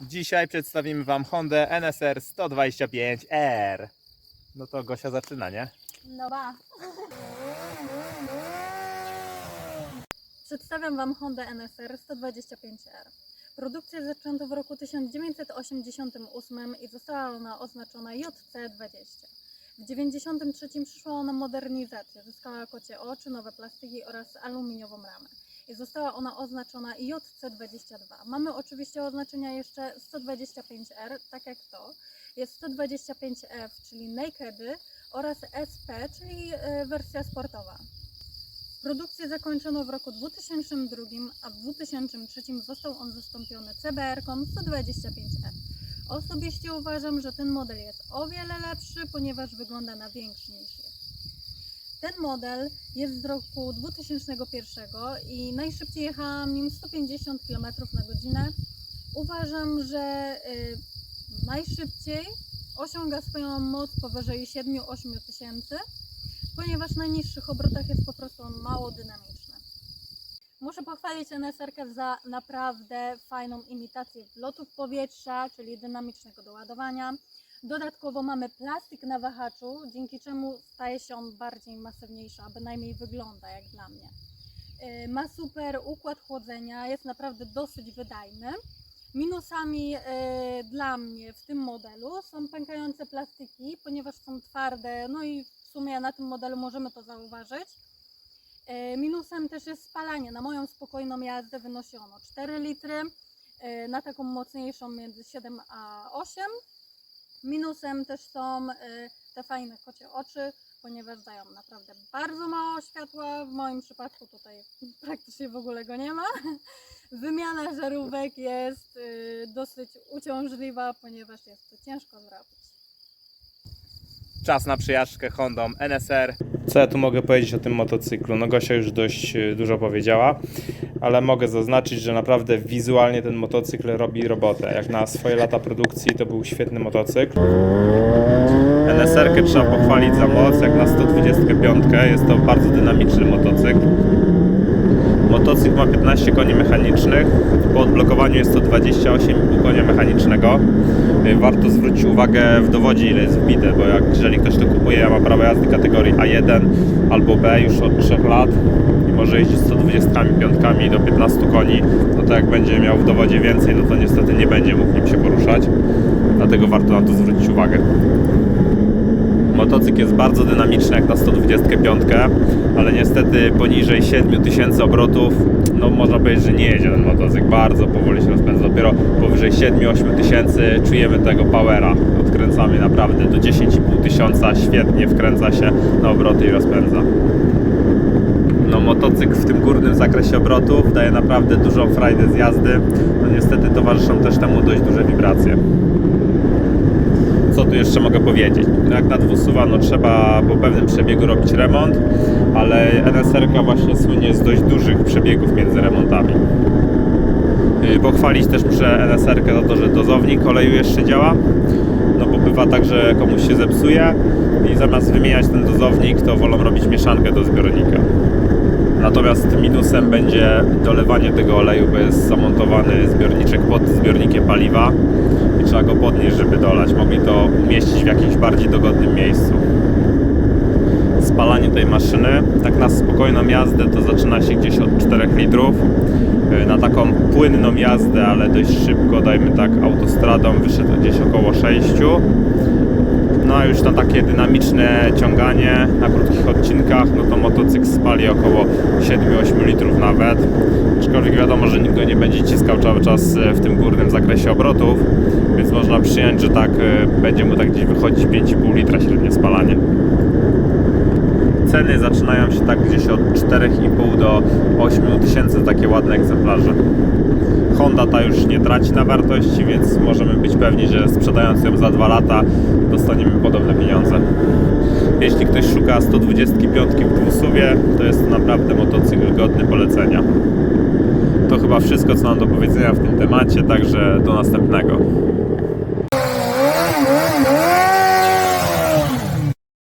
Dzisiaj przedstawimy Wam Hondę NSR 125R. No to Gosia zaczyna, nie? No ba. Przedstawiam Wam Hondę NSR 125R. Produkcję zaczęto w roku 1988 i została ona oznaczona JC20. W 1993 przyszła ona modernizację, zyskała kocie oczy, nowe plastiki oraz aluminiową ramę. I została ona oznaczona JC22. Mamy oczywiście oznaczenia jeszcze 125R, tak jak to. Jest 125F, czyli Nakedy, oraz SP, czyli e, wersja sportowa. Produkcję zakończono w roku 2002, a w 2003 został on zastąpiony CBR-ką 125F. Osobiście uważam, że ten model jest o wiele lepszy, ponieważ wygląda na większy niż. Ten model jest z roku 2001 i najszybciej jechałam nim 150 km na godzinę. Uważam, że y, najszybciej osiąga swoją moc powyżej 7-8 tysięcy, ponieważ na niższych obrotach jest po prostu mało dynamiczny. Muszę pochwalić NSR za naprawdę fajną imitację wlotów powietrza, czyli dynamicznego doładowania. Dodatkowo mamy plastik na wahaczu, dzięki czemu staje się on bardziej masywniejszy, a bynajmniej wygląda jak dla mnie. Yy, Ma super układ chłodzenia, jest naprawdę dosyć wydajny. Minusami e, dla mnie w tym modelu są pękające plastiki, ponieważ są twarde, no i w sumie na tym modelu możemy to zauważyć. E, minusem też jest spalanie. Na moją spokojną jazdę wynosi ono 4 litry, e, na taką mocniejszą między 7 a 8. Minusem też są e, te fajne kocie oczy, ponieważ dają naprawdę bardzo mało światła. W moim przypadku tutaj praktycznie w ogóle go nie ma. Wymiana żarówek jest y, dosyć uciążliwa, ponieważ jest to ciężko zrobić. Czas na przyjażdżkę Hondą NSR. Co ja tu mogę powiedzieć o tym motocyklu? No Gosia już dość e, dużo powiedziała, ale mogę zaznaczyć, że naprawdę wizualnie ten motocykl robi robotę. Jak na swoje lata produkcji to był świetny motocykl. NSR-kę trzeba pochwalić za moc, jak na 125 jest to bardzo dynamiczny motocykl. Motocykl ma 15 koni mechanicznych, po odblokowaniu jest to 28,5 konia mechanicznego. Y, Warto zwrócić uwagę w dowodzie ile jest wbite, bo jak jeżeli ktoś to kupuje, ma prawo jazdy kategorii A1 albo B już od 3 lat i może jeździć 125 do 15 koni, no to jak będzie miał w dowodzie więcej, no to niestety nie będzie mógł nim się poruszać. Dlatego warto na to zwrócić uwagę. Motocykl jest bardzo dynamiczny jak na 125, ale niestety poniżej 7000 obrotów, no można powiedzieć, że nie jedzie ten motocykl. Bardzo powoli się rozpędza. Dopiero powyżej 7-8 tysięcy czujemy tego powera. Odkręcamy naprawdę do 10,5 tysiąca, świetnie wkręca się na obroty i rozpędza. No motocykl w tym górnym zakresie obrotów daje naprawdę dużą frajdę z jazdy. No niestety towarzyszą też temu dość duże wibracje co tu jeszcze mogę powiedzieć? No jak na dwusuwa, no trzeba po pewnym przebiegu robić remont, ale NSR-ka właśnie słynie z dość dużych przebiegów między remontami. Yy, Pochwalić też muszę NSR-kę za to, że dozownik oleju jeszcze działa, no bo bywa tak, że komuś się zepsuje i zamiast wymieniać ten dozownik, to wolą robić mieszankę do zbiornika. Natomiast minusem będzie dolewanie tego oleju, bo jest zamontowany zbiorniczek pod zbiornikiem paliwa i trzeba go podnieść, żeby dolać. Mogli to umieścić w jakimś bardziej dogodnym miejscu. Spalanie tej maszyny, tak na spokojną jazdę, to zaczyna się gdzieś od 4 litrów. Yy, Na taką płynną jazdę, ale dość szybko, dajmy tak autostradą, wyszedł gdzieś około 6. No już na takie dynamiczne ciąganie na krótkich odcinkach, no to motocykl spali około 7-8 litrów nawet. Aczkolwiek wiadomo, że nikt go nie będzie ciskał cały czas e, w tym górnym zakresie obrotów, więc można przyjąć, że tak e, będzie mu tak gdzieś wychodzić 5,5 litra średnie spalanie. Ceny zaczynają się tak gdzieś od 4,5 do 8 tysięcy takie ładne egzemplarze. Honda ta już nie traci na wartości, więc możemy być pewni, że sprzedając ją za 2 lata dostaniemy podobne pieniądze. Jeśli ktoś szuka 125 w dwusuwie, to jest naprawdę motocykl godny polecenia. To chyba wszystko, co mam do powiedzenia w tym temacie, także do następnego.